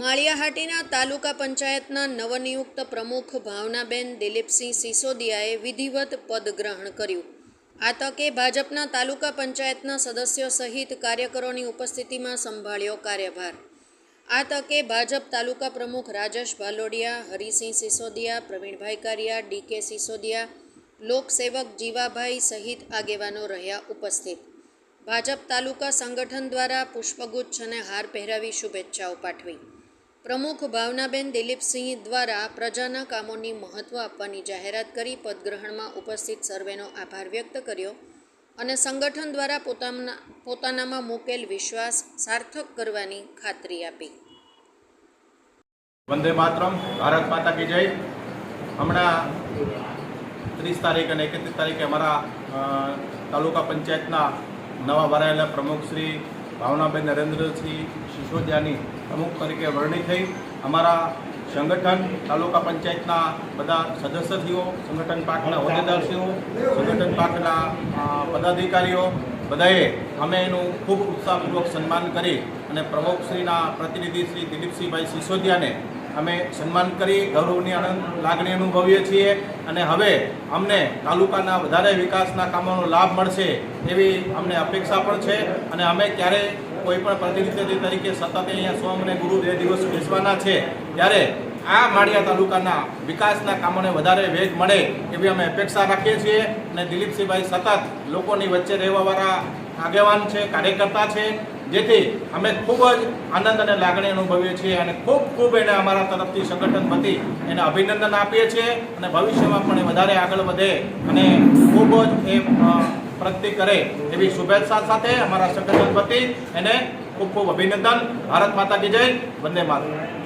માળિયાહાટીના તાલુકા પંચાયતના નવનિયુક્ત પ્રમુખ ભાવનાબેન દિલીપસિંહ સિસોદિયાએ વિધિવત પદ ગ્રહણ કર્યું. આ તકે ભાજપના તાલુકા પંચાયતના સદસ્યો સહિત કાર્યકરોની ઉપસ્થિતિમાં સંભાળ્યો કાર્યભાર. આ તકે ભાજપ તાલુકા પ્રમુખ રાજેશ ભાલોડિયા, હરિસિંહ સિસોદિયા, પ્રવીણભાઈ કારિયા ડીકે સિસોદિયા, લોકસેવક જીવાભાઈ સહિત આગેવાનો રહ્યા ઉપસ્થિત. ભાજપ તાલુકા સંગઠન દ્વારા પુષ્પગુચ્છ અને હાર પહેરાવી શુભેચ્છાઓ પાઠવી. પ્રમુખ ભાવનાબેન દિલીપસિંહ દ્વારા પ્રજાના કામોની મહત્ત્વ આપવાની જાહેરાત કરી પદગ્રહણમાં ઉપસ્થિત સર્વેનો આભાર વ્યક્ત કર્યો અને સંગઠન દ્વારા પોતાના પોતાનામાં મૂકેલ વિશ્વાસ સાર્થક કરવાની ખાતરી આપી. વંદે માતરમ, ભારત માતા કી જય. હમણાં ત્રીસ તારીખ અને એકત્રીસ તારીખે અમારા તાલુકા પંચાયતના નવા ભરાયેલા પ્રમુખ શ્રી ભાવનાબેન નરેન્દ્રસિંહ સિસોદિયાની પ્રમુખ તરીકે વરણી થઈ. અમારા સંગઠન તાલુકા પંચાયતના બધા સદસ્યશ્રીઓ, સંગઠન પાકના હોદ્દેદારશ્રીઓ, સંગઠન પાકના પદાધિકારીઓ બધાએ અમે એનું ખૂબ ઉત્સાહપૂર્વક સન્માન કરી અને પ્રમુખશ્રીના પ્રતિનિધિ શ્રી દિલીપસિંહભાઈ સિસોદિયાને અમે સન્માન કરી, ગૌરવની આનંદ, લાગણી અનુભવીએ છીએ. અને હવે અમને તાલુકાના વધારે વિકાસના કામોનો લાભ મળશે એવી અમને અપેક્ષા પણ છે અને અમે ક્યારે કોઈ પણ પ્રતિનિધિ તરીકે સતત અહીંયા સોમ અને ગુરુ બે દિવસ બેસવાના છે, ત્યારે આ માળિયા તાલુકાના વિકાસના કામોને વધારે વેગ મળે એવી અમે અપેક્ષા રાખીએ છીએ અને દિલીપસિંહભાઈ સતત લોકોની વચ્ચે રહેવાવાળા આગેવાન છે, કાર્યકર્તા છે, જેથી અમે ખૂબ જ આનંદ અને લાગણી અનુભવીએ છીએ અને ખૂબ ખૂબ એને અમારા તરફથી સંગઠન વતી એને અભિનંદન આપીએ છીએ અને ભવિષ્યમાં પણ એ વધારે આગળ વધે અને ખૂબ જ એ પ્રગતિ કરે એવી શુભેચ્છા સાથે અમારા સંગઠન વતી એને ખૂબ ખૂબ અભિનંદન. ભારત માતા કી જય. વંદે માતરમ.